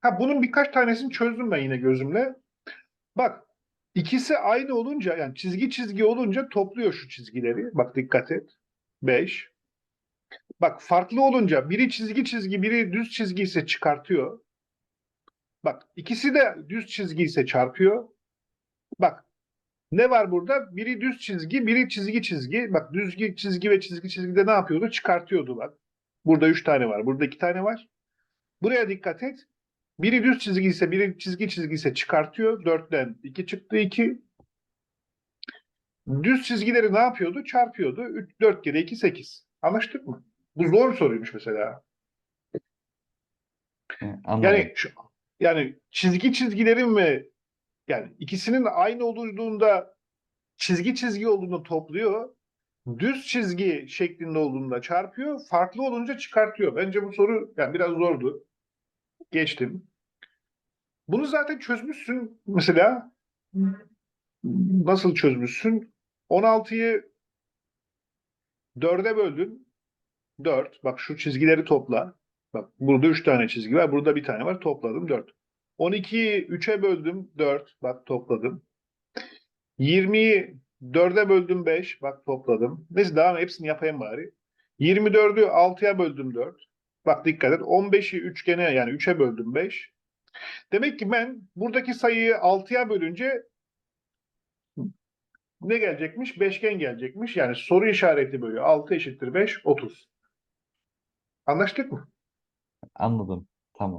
Ha bunun birkaç tanesini çözdüm ben yine gözümle. Bak ikisi aynı olunca yani çizgi çizgi olunca topluyor şu çizgileri. Bak dikkat et. 5. Bak farklı olunca biri çizgi çizgi biri düz çizgi ise çıkartıyor. Bak ikisi de düz çizgi ise çarpıyor. Bak ne var burada? Biri düz çizgi, biri çizgi çizgi. Bak düz çizgi ve çizgi çizgide ne yapıyordu? Çıkartıyordu bak. Burada üç tane var. Burada iki tane var. Buraya dikkat et. Biri düz çizgi ise biri çizgi çizgi ise çıkartıyor. Dörtten iki çıktı iki. Düz çizgileri ne yapıyordu? Çarpıyordu. 3, 4 kere 2, 8. Anlaştık mı? Bu zor soruymuş mesela. Hı, Anladım. Yani şu, yani çizgi çizgilerin ve yani ikisinin aynı olduğunda çizgi çizgi olduğunda topluyor. Düz çizgi şeklinde olduğunda çarpıyor. Farklı olunca çıkartıyor. Bence bu soru yani biraz zordu. Geçtim. Bunu zaten çözmüşsün mesela. Nasıl çözmüşsün? 16'yı 4'e böldün. 4. Bak şu çizgileri topla. Bak burada 3 tane çizgi var. Burada bir tane var. Topladım 4. 12'yi 3'e böldüm 4. Bak topladım. 20'yi 4'e böldüm 5. Bak topladım. Neyse devam hepsini yapayım bari. 24'ü 6'ya böldüm 4. Bak dikkat et. 15'i üçgene yani 3'e böldüm 5. Demek ki ben buradaki sayıyı 6'ya bölünce ne gelecekmiş? Beşgen gelecekmiş. Yani soru işareti böyle. 6 eşittir 5, 30. Anlaştık mı? Anladım. Tamam.